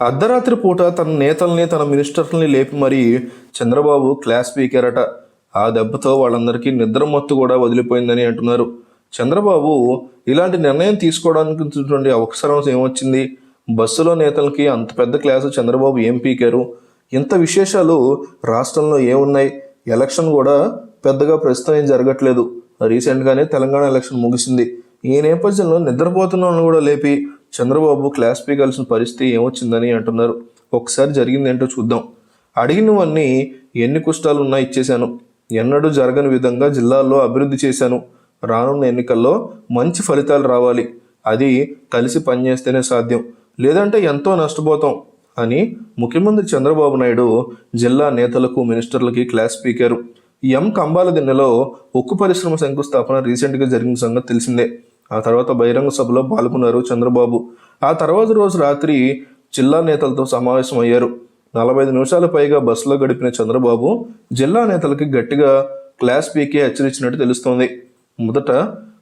అర్ధరాత్రి పూట తన నేతల్ని తన మినిస్టర్లని లేపి మరీ చంద్రబాబు క్లాస్ పీకారట. ఆ దెబ్బతో వాళ్ళందరికీ నిద్ర మత్తు కూడా వదిలిపోయిందని అంటున్నారు. చంద్రబాబు ఇలాంటి నిర్ణయం తీసుకోవడానికి అవసరం ఏమొచ్చింది? బస్సులో నేతలకి అంత పెద్ద క్లాసు చంద్రబాబు ఏం పీకారు? ఇంత విశేషాలు రాష్ట్రంలో ఏమున్నాయి? ఎలక్షన్ కూడా పెద్దగా ప్రస్తుతం ఏం జరగట్లేదు. రీసెంట్గానే తెలంగాణ ఎలక్షన్ ముగిసింది. ఈ నేపథ్యంలో నిద్రపోతున్న కూడా లేపి చంద్రబాబు క్లాస్ పీకాల్సిన పరిస్థితి ఏమొచ్చిందని అంటున్నారు. ఒకసారి జరిగింది ఏంటో చూద్దాం. అడిగినవన్నీ ఎన్ని కుష్టాలు ఉన్నా ఇచ్చేశాను. ఎన్నడూ జరగని విధంగా జిల్లాల్లో అభివృద్ధి చేశాను. రానున్న ఎన్నికల్లో మంచి ఫలితాలు రావాలి. అది కలిసి పనిచేస్తేనే సాధ్యం. లేదంటే ఎంతో నష్టపోతాం అని ముఖ్యమంత్రి చంద్రబాబు నాయుడు జిల్లా నేతలకు మినిస్టర్లకి క్లాస్ పీకారు. ఎం. కంబాల దిన్నెలో ఉక్కు పరిశ్రమ శంకుస్థాపన రీసెంట్గా జరిగిన సంగతి తెలిసిందే. ఆ తర్వాత బహిరంగ సభలో పాల్గొన్నారు చంద్రబాబు. ఆ తర్వాత రోజు రాత్రి జిల్లా నేతలతో సమావేశమయ్యారు. నలభై ఐదు నిమిషాల పైగా బస్సులో గడిపిన చంద్రబాబు జిల్లా నేతలకి గట్టిగా క్లాస్ పీకే హెచ్చరించినట్టు తెలుస్తోంది. మొదట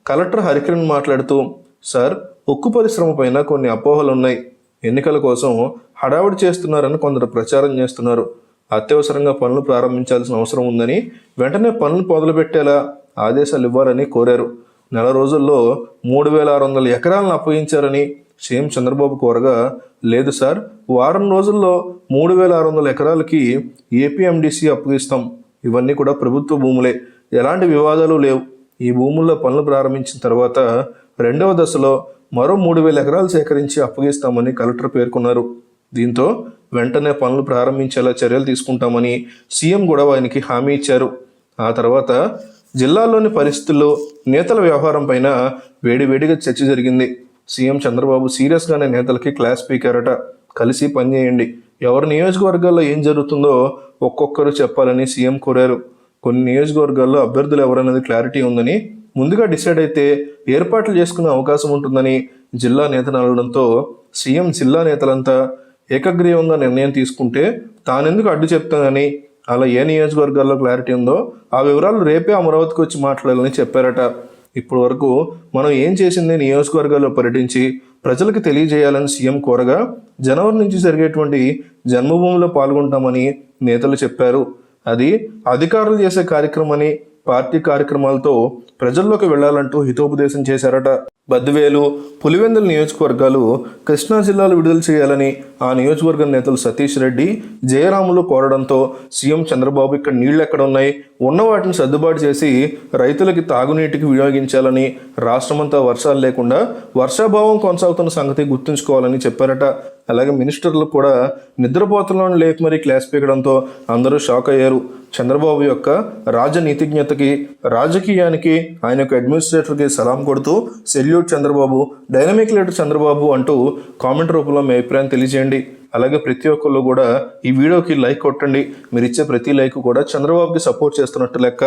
కలెక్టర్ హరికిరణ్ మాట్లాడుతూ సార్ ఉక్కు పరిశ్రమ పైన కొన్ని అపోహలు ఉన్నాయి. ఎన్నికల కోసం హడావుడి చేస్తున్నారని కొందరు ప్రచారం చేస్తున్నారు. అత్యవసరంగా పనులు ప్రారంభించాల్సిన అవసరం ఉందని వెంటనే పనులు మొదలుపెట్టేలా ఆదేశాలు ఇవ్వాలని కోరారు. నెల రోజుల్లో మూడు వేల ఆరు వందల ఎకరాలను అప్పగించారని సీఎం చంద్రబాబు కోరగా లేదు సార్ వారం రోజుల్లో మూడు వేల ఆరు వందల ఎకరాలకి ఏపీఎండిసి అప్పగిస్తాం. ఇవన్నీ కూడా ప్రభుత్వ భూములే. ఎలాంటి వివాదాలు లేవు. ఈ భూముల్లో పనులు ప్రారంభించిన తర్వాత రెండవ దశలో మరో మూడు వేల ఎకరాలు సేకరించి అప్పగిస్తామని కలెక్టర్ పేర్కొన్నారు. దీంతో వెంటనే పనులు ప్రారంభించేలా చర్యలు తీసుకుంటామని సీఎం కూడా ఆయనకి హామీ ఇచ్చారు. ఆ తర్వాత జిల్లాలోని పరిస్థితుల్లో నేతల వ్యవహారం పైన వేడివేడిగా చర్చ జరిగింది. సీఎం చంద్రబాబు సీరియస్గానే నేతలకి క్లాస్ స్పీకరట కలిసి పనిచేయండి ఎవరి నియోజకవర్గాల్లో ఏం జరుగుతుందో ఒక్కొక్కరు చెప్పాలని సీఎం కోరారు. కొన్ని నియోజకవర్గాల్లో అభ్యర్థులు ఎవరన్నది క్లారిటీ ఉందని ముందుగా డిసైడ్ అయితే ఏర్పాట్లు చేసుకునే అవకాశం ఉంటుందని జిల్లా నేతలు అనడంతో సీఎం జిల్లా నేతలంతా ఏకగ్రీవంగా నిర్ణయం తీసుకుంటే తానెందుకు అడ్డు చెప్తానని అలా ఏ నియోజకవర్గాల్లో క్లారిటీ ఉందో ఆ వివరాలు రేపే అమరావతికి వచ్చి మాట్లాడాలని చెప్పారట. ఇప్పటి వరకు మనం ఏం చేసింది నియోజకవర్గాల్లో పర్యటించి ప్రజలకు తెలియజేయాలని సీఎం కోరగా జనవరి నుంచి జరిగేటువంటి జన్మభూమిలో పాల్గొంటామని నేతలు చెప్పారు. అది అధికారులు చేసే కార్యక్రమని పార్టీ కార్యక్రమాలతో ప్రజల్లోకి వెళ్ళాలంటూ హితోపదేశం చేశారట. బద్వేలు పులివెందుల నియోజకవర్గాలు కృష్ణా జిల్లాలో విడుదల చేయాలని ఆ నియోజకవర్గ నేతలు సతీష్ రెడ్డి జయరాములు కోరడంతో సీఎం చంద్రబాబు ఇక్కడ నీళ్ళు ఎక్కడ ఉన్నాయి ఉన్న వాటిని సర్దుబాటు చేసి రైతులకి తాగునీటికి వినియోగించాలని రాష్ట్రమంతా వర్షాలు లేకుండా వర్షాభావం కొనసాగుతున్న సంగతి గుర్తుంచుకోవాలని చెప్పారట. అలాగే మినిస్టర్లు కూడా నిద్రపోతలను లేపి మరీ క్లాస్ పీకడంతో అందరూ షాక్ అయ్యారు. చంద్రబాబు యొక్క రాజనీతిజ్ఞతకి రాజకీయానికి ఆయన యొక్క అడ్మినిస్ట్రేటర్కి సలాం కొడుతూ సెల్యూ salute Chandrababu dynamic leader Chandrababu అంటూ కామెంట్ రూపంలో మీ అభిప్రాయం తెలియజేయండి. అలాగే ప్రతి ఒక్కళ్ళు కూడా ఈ వీడియోకి లైక్ కొట్టండి. మీరు ఇచ్చే ప్రతి లైక్ కూడా చంద్రబాబుకి సపోర్ట్ చేస్తున్నట్టు లెక్క.